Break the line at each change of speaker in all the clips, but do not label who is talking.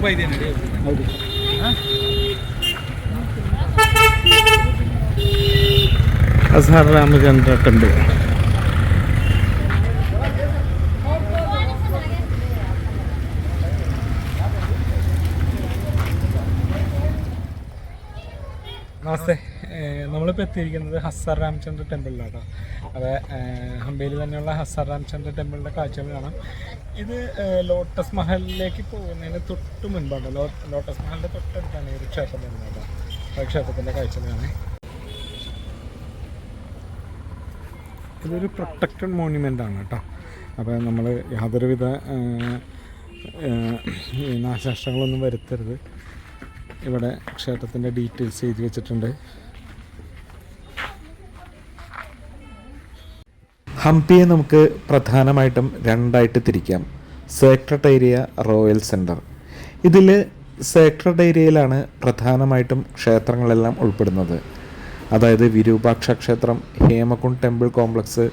ರೂಪಾಯಿ ಇದೆ ನೋಡಿ
ಹೌದು ಹಜಾರ್ ರಾಮಚಂದ್ರ ಟೆಂಪಲ್ നമ്മളിപ്പോൾ എത്തിയിരിക്കുന്നത് ഹസർ രാമചന്ദ്ര ടെമ്പിളിലാണ് അത് ഹംപയിൽ തന്നെയുള്ള ഹസർ രാമചന്ദ്ര ടെമ്പിളിന്റെ കാഴ്ചകൾ കാണാം ഇത് ലോട്ടസ് മഹലിലേക്ക് പോകുന്നതിന് തൊട്ട് മുൻപാണ്. ലോ ലോട്ടസ് മഹലിന്റെ തൊട്ടടുത്താണ് ഈ ഒരു ക്ഷേത്രം വരുന്നത്. കേട്ടോ ക്ഷേത്രത്തിന്റെ കാഴ്ചകളാണ്. ഇതൊരു പ്രൊട്ടക്റ്റഡ് മോണ്യുമെന്റ് ആണ് കേട്ടോ. അപ്പോൾ നമ്മൾ യാതൊരുവിധ നാശനഷ്ടങ്ങളൊന്നും വരുത്തരുത്. ഇവിടെ ക്ഷേത്രത്തിന്റെ ഡീറ്റെയിൽസ് എഴുതി വെച്ചിട്ടുണ്ട്.
ഹംപിയെ നമുക്ക് പ്രധാനമായിട്ടും രണ്ടായിട്ട് തിരിക്കാം. സേക്രട്ട് ഏരിയ റോയൽ സെന്റർ ഇതിൽ സേക്രട്ട് ഏരിയയിലാണ് പ്രധാനമായിട്ടും ക്ഷേത്രങ്ങളെല്ലാം ഉൾപ്പെടുന്നത്. അതായത് വിരൂപാക്ഷ ക്ഷേത്രം ഹേമകുണ്ട് ടെമ്പിൾ കോംപ്ലക്സ്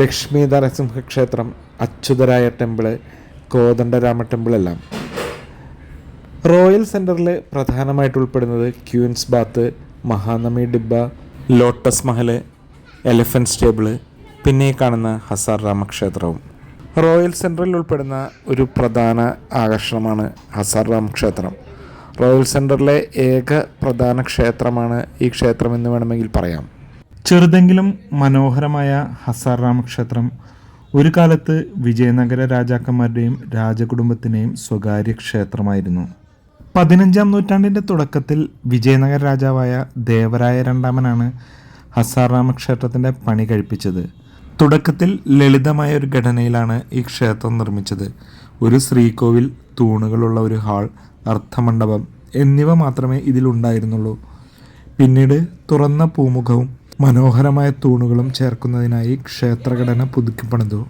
ലക്ഷ്മി നരസിംഹ ക്ഷേത്രം അച്യുതരായ ടെമ്പിൾ കോദണ്ഡരാമ ടെമ്പിൾ എല്ലാം. റോയൽ സെന്ററിൽ പ്രധാനമായിട്ട് ഉൾപ്പെടുന്നത് queen's bath Mahanavami Dibba lotus Mahal elephant stable പിന്നെ കാണുന്ന ഹസാർ രാമക്ഷേത്രവും. റോയൽ സെന്ററിൽ ഉൾപ്പെടുന്ന ഒരു പ്രധാന ആകർഷണമാണ് ഹസാർ രാമക്ഷേത്രം. റോയൽ സെന്ററിലെ ഏക പ്രധാന ക്ഷേത്രമാണ് ഈ ക്ഷേത്രം എന്ന് വേണമെങ്കിൽ പറയാം.
ചെറുതെങ്കിലും മനോഹരമായ ഹസാർ രാമക്ഷേത്രം ഒരു കാലത്ത് വിജയനഗര രാജാക്കന്മാരുടെയും രാജകുടുംബത്തിന്റെയും സ്വകാര്യ ക്ഷേത്രമായിരുന്നു. പതിനഞ്ചാം നൂറ്റാണ്ടിന്റെ തുടക്കത്തിൽ വിജയനഗര രാജാവായ ദേവരായ രണ്ടാമനാണ് ഹസാർ ക്ഷേത്രത്തിന്റെ പണി കഴിപ്പിച്ചത്. തുടക്കത്തിൽ ലളിതമായ ഒരു ഘടനയിലാണ് ഈ ക്ഷേത്രം നിർമ്മിച്ചത്. ഒരു ശ്രീകോവിൽ തൂണുകളുള്ള ഒരു ഹാൾ അർത്ഥമണ്ഡപം എന്നിവ മാത്രമേ ഇതിലുണ്ടായിരുന്നുള്ളൂ പിന്നീട് തുറന്ന പൂമുഖവും മനോഹരമായ തൂണുകളും ചേർക്കുന്നതിനായി ക്ഷേത്രഘടന പുതുക്കിപ്പണിതു.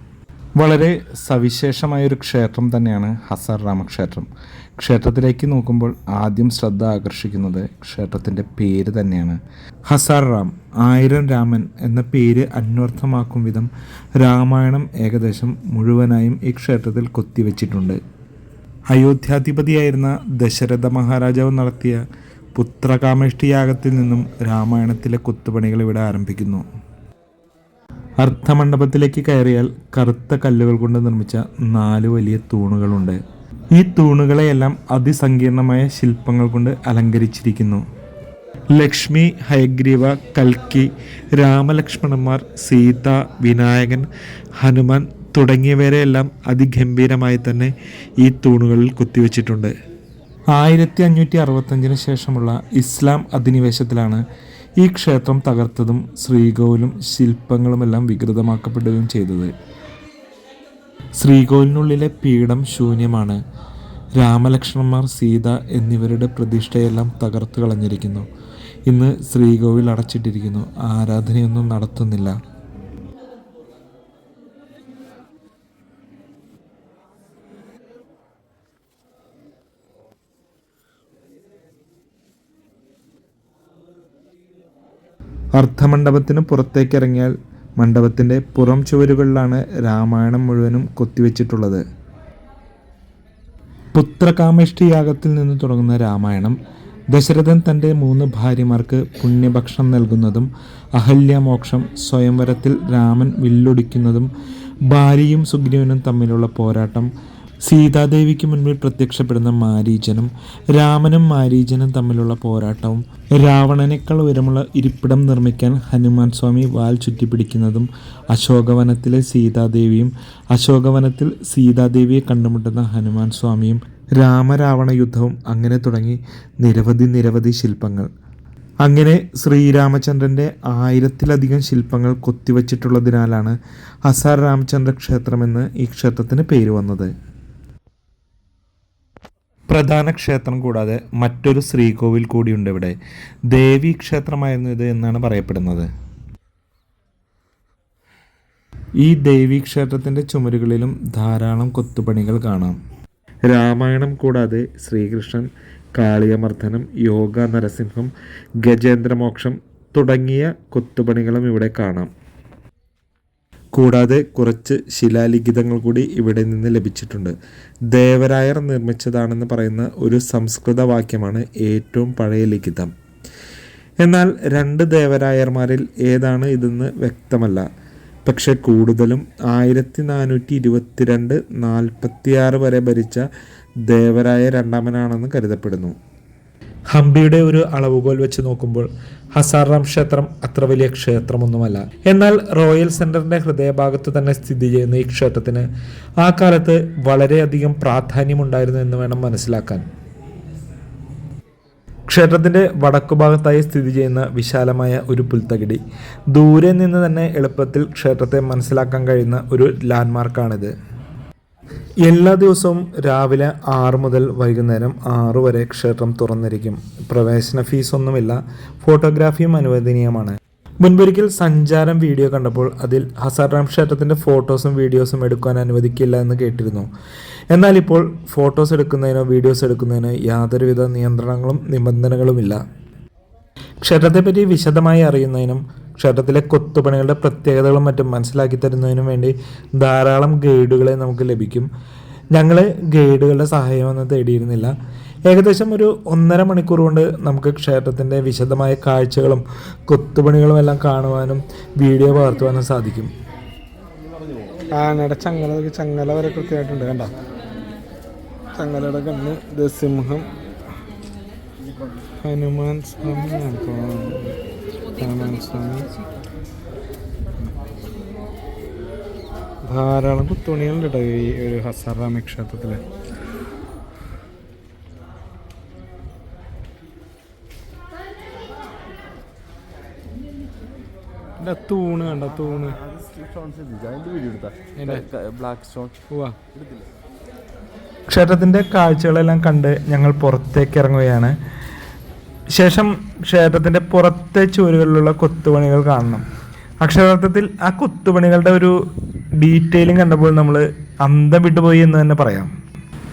വളരെ സവിശേഷമായ ഒരു ക്ഷേത്രം തന്നെയാണ് ഹസാർ രാമക്ഷേത്രം. ക്ഷേത്രത്തിലേക്ക് നോക്കുമ്പോൾ ആദ്യം ശ്രദ്ധ ആകർഷിക്കുന്നത് ക്ഷേത്രത്തിന്റെ പേര് തന്നെയാണ്. ഹസാർ റാം ആയിരം രാമൻ എന്ന പേര് അന്വർത്ഥമാക്കും വിധം രാമായണം ഏകദേശം മുഴുവനായും ഈ ക്ഷേത്രത്തിൽ കൊത്തിവെച്ചിട്ടുണ്ട്. അയോധ്യാധിപതിയായിരുന്ന ദശരഥ മഹാരാജാവ് നടത്തിയ പുത്രകാമേഷ്ടി യാഗത്തിൽ നിന്നും രാമായണത്തിലെ കൊത്തുപണികൾ ഇവിടെ ആരംഭിക്കുന്നു. അർത്ഥമണ്ഡപത്തിലേക്ക് കയറിയാൽ കറുത്ത കല്ലുകൾ കൊണ്ട് നിർമ്മിച്ച നാല് വലിയ തൂണുകളുണ്ട്. ഈ തൂണുകളെയെല്ലാം അതിസങ്കീർണമായ ശില്പങ്ങൾ കൊണ്ട് അലങ്കരിച്ചിരിക്കുന്നു. ലക്ഷ്മി ഹയഗ്രീവ കൽക്കി രാമലക്ഷ്മണന്മാർ സീത വിനായകൻ ഹനുമാൻ തുടങ്ങിയവരെയെല്ലാം അതിഗംഭീരമായി തന്നെ ഈ തൂണുകളിൽ കുത്തിവെച്ചിട്ടുണ്ട്. ആയിരത്തി അഞ്ഞൂറ്റി അറുപത്തഞ്ചിന് ശേഷമുള്ള ഇസ്ലാം അധിനിവേശത്തിലാണ് ഈ ക്ഷേത്രം തകർത്തതും ശ്രീകോവിലും ശില്പങ്ങളുമെല്ലാം വികൃതമാക്കപ്പെടുകയും ചെയ്തത്. ശ്രീകോവിലിനുള്ളിലെ പീഠം ശൂന്യമാണ്. രാമലക്ഷ്മണന്മാർ സീത എന്നിവരുടെ പ്രതിഷ്ഠയെല്ലാം തകർത്തു കളഞ്ഞിരിക്കുന്നു ഇന്ന് ശ്രീകോവിൽ അടച്ചിട്ടിരിക്കുന്നു. ആരാധനയൊന്നും നടത്തുന്നില്ല. അർത്ഥമണ്ഡപത്തിന് പുറത്തേക്കിറങ്ങിയാൽ മണ്ഡപത്തിന്റെ പുറം ചുവരുകളിലാണ് രാമായണം മുഴുവനും കൊത്തിവെച്ചിട്ടുള്ളത്. പുത്രകാമേഷ്ടി യാഗത്തിൽ നിന്ന് തുടങ്ങുന്ന രാമായണം ദശരഥൻ തന്റെ മൂന്ന് ഭാര്യമാർക്ക് പുണ്യഭക്ഷണം നൽകുന്നതും അഹല്യമോക്ഷം സ്വയംവരത്തിൽ രാമൻ വില്ലൊടിക്കുന്നതും ഭാര്യയും സുഗ്രീവനും തമ്മിലുള്ള പോരാട്ടം സീതാദേവിക്ക് മുൻപിൽ പ്രത്യക്ഷപ്പെടുന്ന മാരീചനും രാമനും മാരീചനും തമ്മിലുള്ള പോരാട്ടവും രാവണനേക്കാൾ ഉയരമുള്ള ഇരിപ്പിടം നിർമ്മിക്കാൻ ഹനുമാൻ സ്വാമി വാൽ ചുറ്റിപ്പിടിക്കുന്നതും അശോകവനത്തിലെ സീതാദേവിയും അശോകവനത്തിൽ സീതാദേവിയെ കണ്ടുമുട്ടുന്ന ഹനുമാൻ സ്വാമിയും രാമരാവണ യുദ്ധവും അങ്ങനെ തുടങ്ങി നിരവധി നിരവധി ശില്പങ്ങൾ. അങ്ങനെ ശ്രീരാമചന്ദ്രന്റെ ആയിരത്തിലധികം ശില്പങ്ങൾ കൊത്തിവച്ചിട്ടുള്ളതിനാലാണ് ഹസാർ രാമചന്ദ്ര ക്ഷേത്രമെന്ന് ഈ ക്ഷേത്രത്തിന് പേര് വന്നത്. പ്രധാന ക്ഷേത്രം കൂടാതെ മറ്റൊരു ശ്രീകോവിൽ കൂടിയുണ്ട് ഇവിടെ. ദേവി ക്ഷേത്രമായിരുന്നു ഇത് എന്നാണ് പറയപ്പെടുന്നത്. ഈ ദേവി ക്ഷേത്രത്തിന്റെ ചുമരുകളിലും ധാരാളം കൊത്തുപണികൾ കാണാം. രാമായണം കൂടാതെ ശ്രീകൃഷ്ണൻ കാളിയമർദ്ദനം യോഗ നരസിംഹം ഗജേന്ദ്രമോക്ഷം തുടങ്ങിയ കൊത്തുപണികളും ഇവിടെ കാണാം. കൂടാതെ കുറച്ച് ശിലാലിഖിതങ്ങൾ കൂടി ഇവിടെ നിന്ന് ലഭിച്ചിട്ടുണ്ട്. ദേവരായർ നിർമ്മിച്ചതാണെന്ന് പറയുന്ന ഒരു സംസ്കൃത വാക്യമാണ് ഏറ്റവും പഴയ ലിഖിതം. എന്നാൽ രണ്ട് ദേവരായർമാരിൽ ഏതാണ് ഇതെന്ന് വ്യക്തമല്ല. പക്ഷെ കൂടുതലും ആയിരത്തി നാനൂറ്റി ഇരുപത്തിരണ്ട് നാൽപ്പത്തിയാറ് വരെ ഭരിച്ച ദേവരായ രണ്ടാമനാണെന്ന് കരുതപ്പെടുന്നു. ഹംപിയുടെ ഒരു അളവുകോൽ വെച്ച് നോക്കുമ്പോൾ ഹസാറാം ക്ഷേത്രം അത്ര വലിയ ക്ഷേത്രമൊന്നുമല്ല. എന്നാൽ റോയൽ സെന്ററിന്റെ ഹൃദയഭാഗത്ത് തന്നെ സ്ഥിതി ചെയ്യുന്ന ഈ ക്ഷേത്രത്തിന് ആ കാലത്ത് വളരെയധികം പ്രാധാന്യമുണ്ടായിരുന്നു എന്ന് വേണം മനസ്സിലാക്കാൻ. ക്ഷേത്രത്തിന്റെ വടക്കുഭാഗത്തായി സ്ഥിതി ചെയ്യുന്ന വിശാലമായ ഒരു പുൽത്തകിടി. ദൂരെ നിന്ന് തന്നെ എളുപ്പത്തിൽ ക്ഷേത്രത്തെ മനസ്സിലാക്കാൻ കഴിയുന്ന ഒരു ലാൻഡ്മാർക്കാണിത് എല്ലാ ദിവസവും രാവിലെ ആറ് മുതൽ വൈകുന്നേരം ആറ് വരെ ക്ഷേത്രം തുറന്നിരിക്കും. പ്രവേശന ഫീസൊന്നുമില്ല ഫോട്ടോഗ്രാഫിയും അനുവദനീയമാണ്. മുൻപൊരിക്കൽ സഞ്ചാരം വീഡിയോ കണ്ടപ്പോൾ അതിൽ ഹസാറാം ക്ഷേത്രത്തിന്റെ ഫോട്ടോസും വീഡിയോസും എടുക്കാൻ അനുവദിക്കില്ല എന്ന് കേട്ടിരുന്നു. എന്നാൽ ഇപ്പോൾ ഫോട്ടോസ് എടുക്കുന്നതിനോ വീഡിയോസ് എടുക്കുന്നതിനോ യാതൊരുവിധ നിയന്ത്രണങ്ങളും നിബന്ധനകളുമില്ല. ക്ഷേത്രത്തെപ്പറ്റി വിശദമായി അറിയുന്നതിനും ക്ഷേത്രത്തിലെ കൊത്തുപണികളുടെ പ്രത്യേകതകളും മറ്റും മനസ്സിലാക്കി തരുന്നതിനും വേണ്ടി ധാരാളം ഗൈഡുകളെ നമുക്ക് ലഭിക്കും. ഞങ്ങൾ ഗൈഡുകളുടെ സഹായമൊന്നും തേടിയിരുന്നില്ല. ഏകദേശം ഒരു ഒന്നര മണിക്കൂർ കൊണ്ട് നമുക്ക് ക്ഷേത്രത്തിന്റെ വിശദമായ കാഴ്ചകളും കൊത്തുപണികളും എല്ലാം കാണുവാനും വീഡിയോ പകർത്തുവാനും സാധിക്കും.
ആനയുടെ ചങ്ങല ചങ്ങല വരെ കൃത്യമായിട്ടുണ്ട് കണ്ട? ചങ്ങലയുടെ കണ്ണ് ദസിംഹം സിംഹം. ഹനുമാൻ സ്വാമി ധാരാളം കുത്തുണികളുണ്ട് കേട്ടോ ഈ ഒരു ഹസാറാമി ക്ഷേത്രത്തിൽ തൂണ് കണ്ട തൂണ്.
ക്ഷേത്രത്തിന്റെ കാഴ്ചകളെല്ലാം കണ്ട് ഞങ്ങൾ പുറത്തേക്ക് ഇറങ്ങുകയാണ്. ശേഷം ക്ഷേത്രത്തിന്റെ പുറത്തെ ചുവരുകളിലുള്ള കൊത്തുപണികൾ കാണണം. അക്ഷരാർത്ഥത്തിൽ ആ കൊത്തുപണികളുടെ ഒരു ഡീറ്റെയിലിംഗ് കണ്ടപ്പോൾ നമ്മൾ അന്തം വിട്ടുപോയി എന്ന് തന്നെ പറയാം.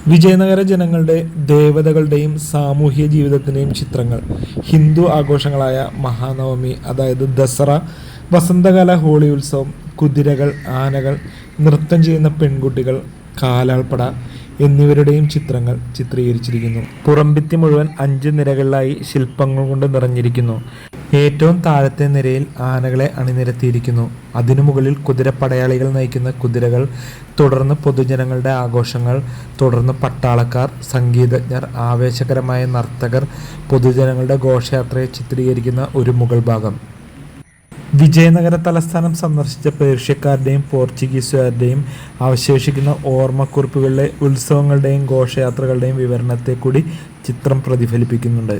വിജയനഗര ജനങ്ങളുടെ ദേവതകളുടെയും സാമൂഹ്യ ജീവിതത്തിന്റെയും ചിത്രങ്ങൾ ഹിന്ദു ആഘോഷങ്ങളായ മഹാനവമി അതായത് ദസറ വസന്തകാല ഹോളി ഉത്സവം കുതിരകൾ ആനകൾ നൃത്തം ചെയ്യുന്ന പെൺകുട്ടികൾ കാലാൾപ്പട എന്നിവരുടെയും ചിത്രങ്ങൾ ചിത്രീകരിച്ചിരിക്കുന്നു. പുറംഭിത്തി മുഴുവൻ അഞ്ച് നിരകളിലായി ശില്പങ്ങൾ കൊണ്ട് നിറഞ്ഞിരിക്കുന്നു. ഏറ്റവും താഴത്തെ നിരയിൽ ആനകളെ അണിനിരത്തിയിരിക്കുന്നു. അതിനു മുകളിൽ കുതിരപ്പടയാളികൾ നയിക്കുന്ന കുതിരകൾ തുടർന്ന് പൊതുജനങ്ങളുടെ ആഘോഷങ്ങൾ തുടർന്ന് പട്ടാളക്കാർ സംഗീതജ്ഞർ ആവേശകരമായ നർത്തകർ പൊതുജനങ്ങളുടെ ഘോഷയാത്രയെ ചിത്രീകരിക്കുന്ന ഒരു മുകൾ ഭാഗം. വിജയനഗര തലസ്ഥാനം സന്ദർശിച്ച പേർഷ്യക്കാരുടെയും പോർച്ചുഗീസുകാരുടെയും അവശേഷിക്കുന്ന ഓർമ്മക്കുറിപ്പുകളിലെ ഉത്സവങ്ങളുടെയും ഘോഷയാത്രകളുടെയും വിവരണത്തെ കൂടി ചിത്രം പ്രതിഫലിപ്പിക്കുന്നുണ്ട്.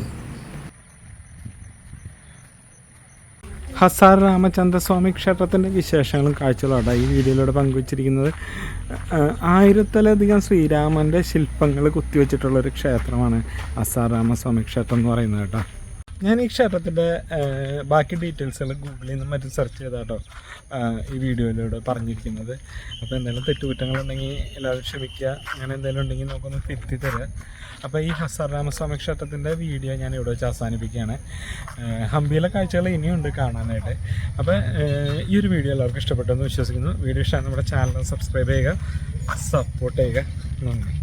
ഹസാർ രാമചന്ദ്രസ്വാമി ക്ഷേത്രത്തിന്റെ വിശേഷങ്ങളും കാഴ്ചകളാണ് ഈ വീഡിയോയിലൂടെ പങ്കുവച്ചിരിക്കുന്നത്. ആയിരത്തിലധികം ശ്രീരാമന്റെ ശില്പങ്ങൾ കുത്തിവെച്ചിട്ടുള്ള ഒരു ക്ഷേത്രമാണ് ഹസാർ രാമസ്വാമി ക്ഷേത്രം എന്ന് പറയുന്നത് കേട്ടോ. ഞാൻ ഈ ക്ഷേത്രത്തിന്റെ ബാക്കി ഡീറ്റെയിൽസ് ഡീറ്റെയിൽസുകൾ ഗൂഗിളിൽ നിന്ന് മറ്റും സെർച്ച് ചെയ്താട്ടോ. ഈ വീഡിയോയിലൂടെ പറഞ്ഞിരിക്കുന്നത്. അപ്പോൾ എന്തെങ്കിലും തെറ്റുകുറ്റങ്ങളുണ്ടെങ്കിൽ എല്ലാവരും ക്ഷമിക്കുക. അങ്ങനെ എന്തെങ്കിലും ഉണ്ടെങ്കിൽ നമുക്കൊന്ന് തിരുത്തി തരാം. അപ്പോൾ ഈ ഹസാറാമസ്വാമി ക്ഷേത്രത്തിന്റെ വീഡിയോ ഞാൻ ഇവിടെ വെച്ച് അവസാനിപ്പിക്കുകയാണ്. ഹംപിയിലെ കാഴ്ചകൾ ഇനിയുണ്ട് കാണാനായിട്ട്. അപ്പോൾ ഈ ഒരു വീഡിയോ എല്ലാവർക്കും ഇഷ്ടപ്പെട്ടെന്ന് വിശ്വസിക്കുന്നു. വീഡിയോ ഇഷ്ടമാണ് നമ്മുടെ ചാനൽ സബ്സ്ക്രൈബ് ചെയ്യുക സപ്പോർട്ട് ചെയ്യുക. നന്ദി.